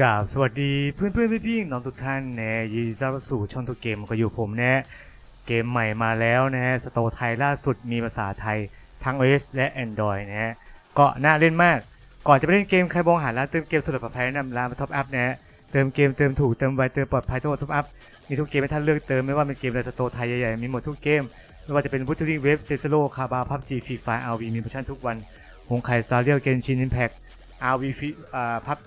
กราบสวัสดีเพื่อนเพื่อนพี่พี่ๆน้องทุกท่านนะยินดีต้อนรับสู่ช่องตัวเกมก็อยู่ผมนะเกมใหม่มาแล้วนะฮะสโตไทยล่าสุดมีภาษาไทยทั้ง OS และ Android นะฮะก็น่าเล่นมาก ก่อนจะไปเล่นเกมใครมองหาร้านเติมเกมสะดวกปลอดภัยแนะนำร้านมาท็อปอัพนะฮะเติมเกมเติมถูกเติมไวเติมปลอดภัยทั้งหมดท็อปอัพมีทุกเกมให้ท่านเลือกเติมไม่ว่าเป็นเกมอะไรสโตไทยใหญ่ๆมีหมดทุกเกมไม่ว่าจะเป็นบูทูริงเวฟเซซโลคาบาพับจีฟรีไฟอาร์วีมีโปรโมชั่นทุกวันหงไข่สตาร์เรียลเกนชินอิมแพคอาร์วีฟีอ่าพับ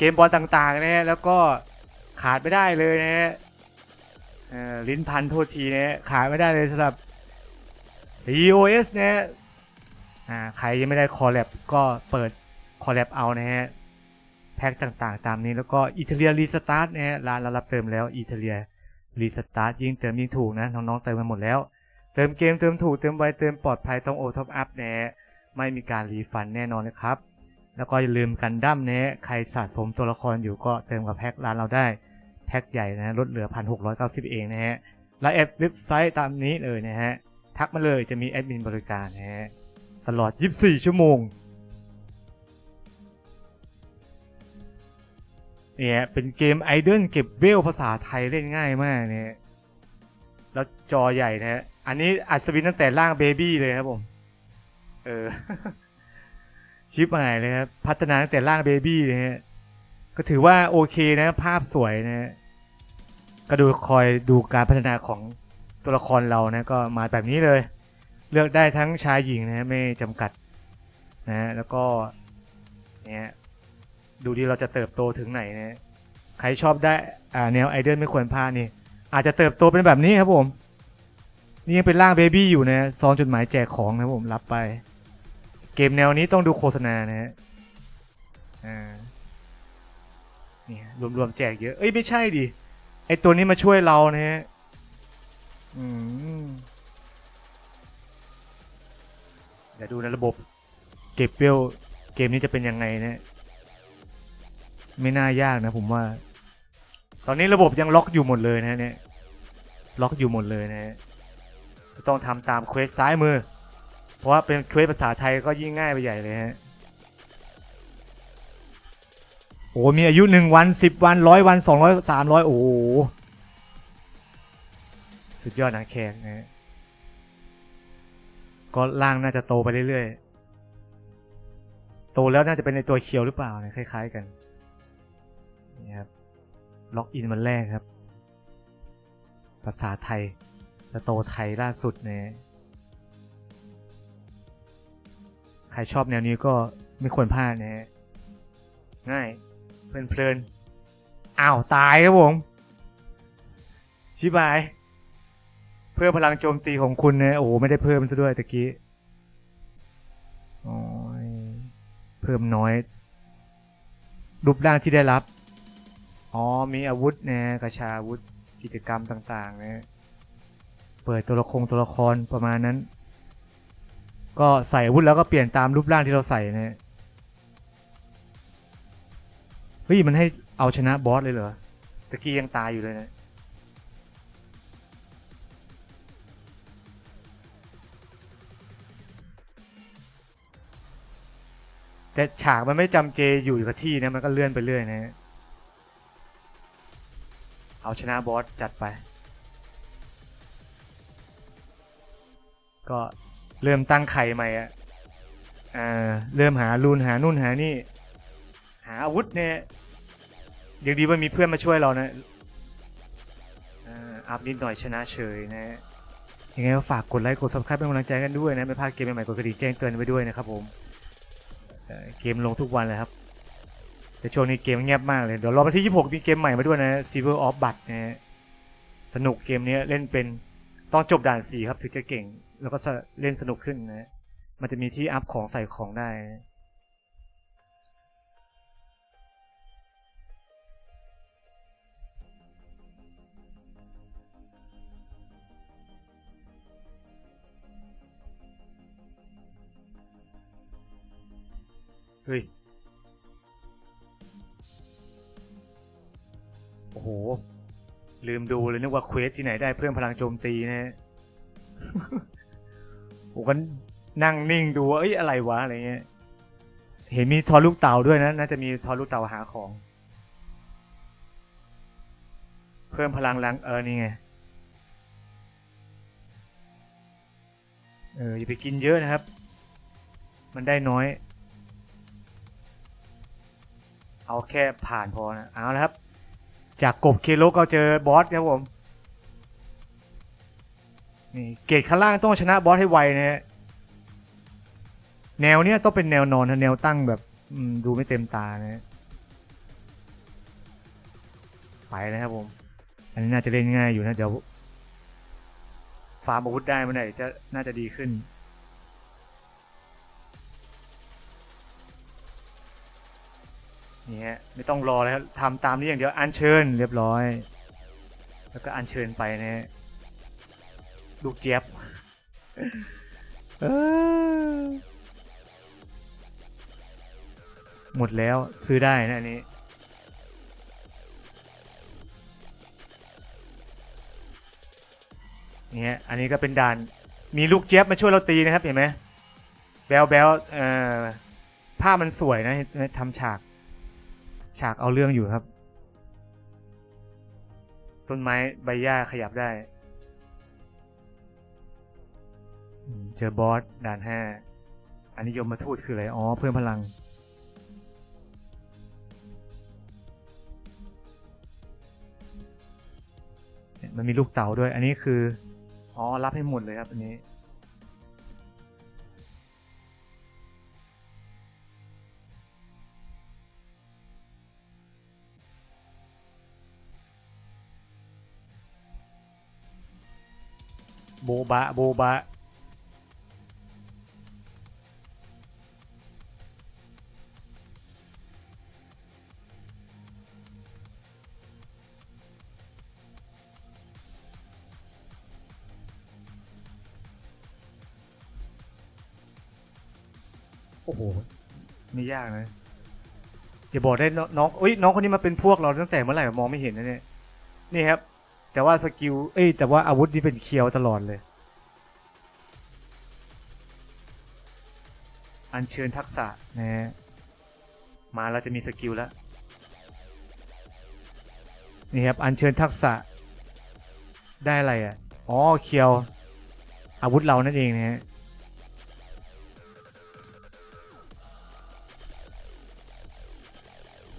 เกมบอลต่างๆนะฮะแล้วก็ขาดไม่ได้เลยนะฮะเอ่อลิ้นพันโทษทีนะฮะขาดไม่ได้เลยสำหรับ COS นะฮะอ่าใครยังไม่ได้คอลแลบก็เปิดคอลแลบเอานะฮะแพ็คต่างๆ ตามนี้แล้วก็อิตาเลียรีสตาร์ทนะฮะร้านเรารับเติมแล้วอิตาเลียรีสตาร์ทยิ่งเติมยิ่งถูกนะน้องๆเติมกันหมดแล้ว เติมเกมเติมถูกเติมไวเติมปลอดภัยต้องโอท็อปอัพนะฮะไม่มีการรีฟันแน่นอนนะครับ แล้วก็อย่าลืมกันดั้มนะฮะใครสะสมตัวละครอยู่ก็เติมกับแพ็คร้านเราได้ แพ็คใหญ่นะลดเหลือ 1,690 เองนะฮะและแอปเว็บไซต์ตามนี้เลยนะฮะ ทักมาเลยจะมีแอดมินบริการนะฮะ ตลอด 24 ชั่วโมงเนี่ยเป็นเกมไอเดิลเก็บเวลภาษาไทยเล่นง่ายมากเนี่ยแล้วจอใหญ่นะฮะ อันนี้อัดสวินตั้งแต่ร่างเบบี้เลยครับผม เออ ชิปใหม่เลยครับพัฒนาตั้งแต่ร่างเบบี้เลยฮะก็ถือว่าโอเคนะภาพสวยนะฮะก็ดูคอยดูการพัฒนาของตัวละครเรานะก็มาแบบนี้เลย เลือกได้ทั้งชายหญิงนะฮะไม่จำกัดนะฮะแล้วก็เนี่ยดูดีเราจะเติบโตถึงไหนนะใครชอบได้อ่าแนวไอเดิลไม่ควรพลาดนี่อาจจะเติบโตเป็นแบบนี้ครับผม นี่ยังเป็นร่างเบบี้อยู่นะซองจดหมายแจกของนะผมรับไป กมแนวนี้ต้องดูโฆษณานะฮะอ่านี่รวมๆแจกเยอะ เอ้ยไม่ใช่ดิ ไอตัวนี้มาช่วยเรานะฮะ อืมเดี๋ยวดูนะระบบเก็บเปรี้ยวเกมนี้จะเป็นยังไงนะไม่น่ายากนะผมว่า ตอนนี้ระบบยังล็อกอยู่หมดเลยนะเนี่ย ล็อกอยู่หมดเลยนะฮะจะต้องทำตามเควสซ้ายมือ เพราะว่าเป็นเควสภาษาไทยก็ยิ่งง่ายไปใหญ่เลยฮะโอ้มีอายุหนึ่งวันสิบวันร้อยวันสองร้อยสามร้อยโอ้โหสุดยอดนะแขกนะฮะก็ร่างน่าจะโตไปเรื่อยๆ โตแล้วน่าจะเป็นในตัวเคียวหรือเปล่านะคล้าย ๆกันนี่ครับล็อกอินวันแรกครับ ภาษาไทยสโตไทยล่าสุดนะ รชอบแนวนี้ก็ไม่ควรพลาดนะฮะง่าย เพลินๆอ้าว ตายครับผม ชิบาย เพิ่มพลังโจมตีของคุณนะ โอ้โหไม่ได้เพิ่มซะด้วยตะกี้เพิ่มน้อย รูปร่างที่ได้รับ อ๋อ มีอาวุธนะกระชาอาวุธกิจกรรมต่าง ๆ นะ เปิดตัวละครตัวละครประมาณนั้น ก็ใส่อาวุธแล้วก็เปลี่ยนตามรูปร่างที่เราใส่เนะเฮ้ยมันให้เอาชนะบอสเลยเหรอตะกี้ยังตายอยู่เลยนะแต่ฉากมันไม่จำเจอยู่กับที่นะมันก็เลื่อนไปเรื่อยนะเอาชนะบอสจัดไป ก็ เริ่มตั้งไข่ใหม่อะอ่าเริ่มหารูนหานู่นหานี่ หาอาวุธเนี่ยยังดีว่ามีเพื่อนมาช่วยเรานะอัพนิดหน่อยชนะเฉยนะยังไงก็ฝากกดไลค์กด subscribe เป็นกำลังใจกันด้วยนะไม่พลาดเกมใหม่ๆกดกระดิ่งแจ้งเตือนไว้ด้วยนะครับผมเกมลงทุกวันเลยครับ แต่ช่วงนี้เกมเงียบมากเลย เดี๋ยวรอวันที่ 26 มีเกมใหม่มาด้วยนะ Silver of Bat นะสนุกเกมนี้เล่นเป็น ต้องจบด่าน4ครับถึงจะเก่ง แล้วก็จะเล่นสนุกขึ้นนะ มันจะมีที่อัพของใส่ของได้ เฮ้ย ลืมดูเลยนึกว่าเควสที่ไหนได้เพิ่มพลังโจมตีนะผมก็นั่งนิ่งดูเอ้ยอะไรวะอะไรเงี้ย เห็นมีทอลูกเต่าด้วยนะน่าจะมีทอลูกเต่าหาของ เพิ่มพลังแรงเออนี่ไงเอออย่าไปกินเยอะนะครับ มันได้น้อย เอาแค่ผ่านพอนะ เอาแล้วครับ จากกบเคโลก็เจอบอสครับผมนี่เกรดข้างล่างต้องชนะบอสให้ไวนะฮะแนวเนี้ยต้องเป็นแนวนอนนะแนวตั้งแบบดูไม่เต็มตานะ ไปนะครับผม อันนี้น่าจะเล่นง่ายอยู่นะ เดี๋ยว ฟาร์มอาวุธได้เมื่อไหร่จะน่าจะดีขึ้น นี่ฮะไม่ต้องรอแล้วทำตามนี้อย่างเดียวอัญเชิญเรียบร้อย แล้วก็อัญเชิญไปนะฮะลูกเจี๊ยบหมดแล้วซื้อได้นะอันนี้ เนี่ยอันนี้ก็เป็นด่าน มีลูกเจี๊ยบมาช่วยเราตีนะครับเห็นไหมแบลแบลเอ่อภาพมันสวยนะทำฉาก ฉากเอาเรื่องอยู่ครับ ต้นไม้ใบหญ้าขยับได้ เจอบอสด่านห้าอันนี้ยมมาทูตคืออะไร อ๋อ เพิ่มพลัง มันมีลูกเต๋าด้วย อันนี้คือ อ๋อ รับให้หมดเลยครับ อันนี้ โบบะโบบะโอ้โหไม่ยากนะอย่าบอกได้น้องน้องเอ้ยน้องคนนี้มาเป็นพวกเราตั้งแต่เมื่อไหร่มองไม่เห็นนะเนี่ยนี่ครับ แต่ว่าสกิล เอ้ยแต่ว่าอาวุธนี่เป็นเคียวตลอดเลย อัญเชิญทักษะนะฮะมาเราจะมีสกิลแล้ว นี่ครับ อัญเชิญทักษะ ได้อะไรอะ อ๋อเคียวอาวุธเรานั่นเองนะฮะ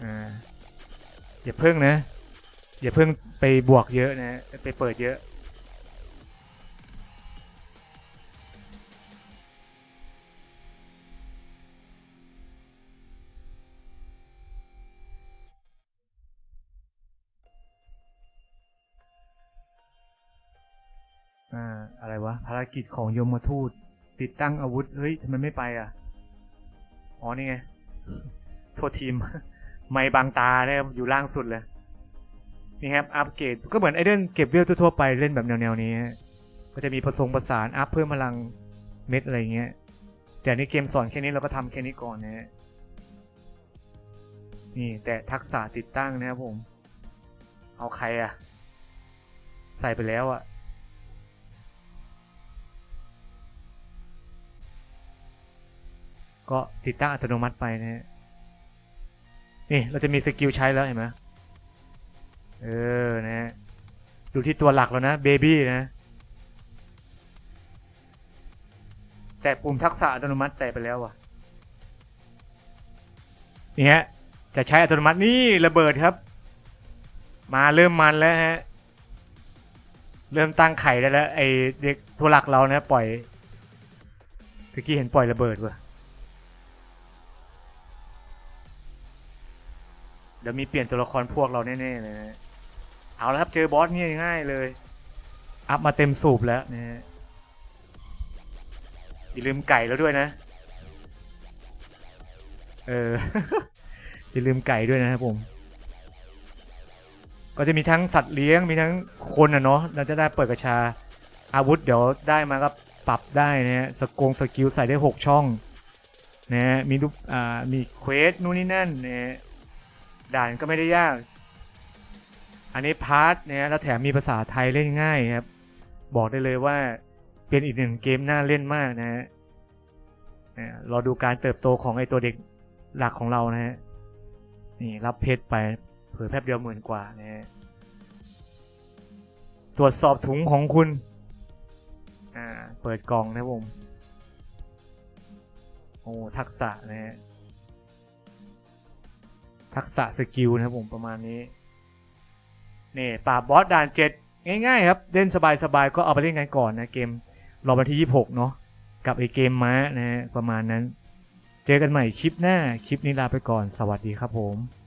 อ่าอย่าเพิ่งนะ อย่าเพิ่งไปบวกเยอะนะไปเปิดเยอะ อ่า อะไรวะ ภารกิจของยมทูต ติดตั้งอาวุธ เฮ้ยทำไมไม่ไปอะ อ๋อ นี่ไง โทษทีม ไม่บางตาเนี่ยอยู่ล่างสุดเลย นี่ครับอัปเกรดก็เหมือนไอเดนเก็บเวลทั่วๆไปเล่นแบบแนวๆนี้ ก็จะมีผสมผสานอัพเพิ่มพลังเม็ดอะไรเงี้ย แต่นี่เกมสอนแค่นี้เราก็ทำแค่นี้ก่อนนะฮะนี่แต่ทักษะติดตั้งนะครับผม เอาใครอะใส่ไปแล้วอะก็ติดตั้งอัตโนมัติไปนะฮะนี่เราจะมีสกิลใช้แล้วเห็นไหม เออนะฮะดูที่ตัวหลักแล้วนะเบบี้นะ แต่ปุ่มทักษะอัตโนมัติแตะไปแล้วว่ะนี่ฮะจะใช้อัตโนมัตินี่ระเบิดครับ มาเริ่มมันแล้วฮะเริ่มตั้งไข่ได้แล้วไอเด็กตัวหลักเรานะปล่อยตะกี้เห็นปล่อยระเบิดว่ะเดี๋ยวมีเปลี่ยนตัวละครพวกเราแน่ๆเลยนะ เอาแล้วครับเจอบอสเนี่ยง่ายเลย อัพมาเต็มสูบแล้วนะฮะอย่าลืมไก่แล้วด้วยนะ เออ อย่าลืมไก่ด้วยนะครับผม ก็จะมีทั้งสัตว์เลี้ยงมีทั้งคนอะเนาะเราจะได้เปิดกระชา อาวุธเดี๋ยวได้มาก็ปรับได้นะฮะสกงสกิลใส่ได้ 6 ช่องนะฮะมีรูปอ่ามีเควสนู่นนี่นั่นนะฮะด่านก็ไม่ได้ยาก อันนี้พาร์ทเนี่ยแล้วแถมมีภาษาไทยเล่นง่ายครับ บอกได้เลยว่าเป็นอีกหนึ่งเกมน่าเล่นมากนะฮะเรอดูการเติบโตของไอตัวเด็กหลักของเรานะฮะนี่รับเพชรไปเผยแป๊บเดียวหมื่นกว่านะฮะตรวจสอบถุงของคุณ อ่า เปิดกล่องนะผม โอ้ ทักษะนะฮะ ทักษะสกิลนะผมประมาณนี้ นี่ปราบบอสด่านเจ็ดง่ายๆครับ เล่นสบายๆก็เอาไปเล่นกันก่อนนะเกมรอวันที่ 26 เนาะกับไอเกมม้านะฮะประมาณนั้น เจอกันใหม่คลิปหน้าคลิปนี้ลาไปก่อนสวัสดีครับผม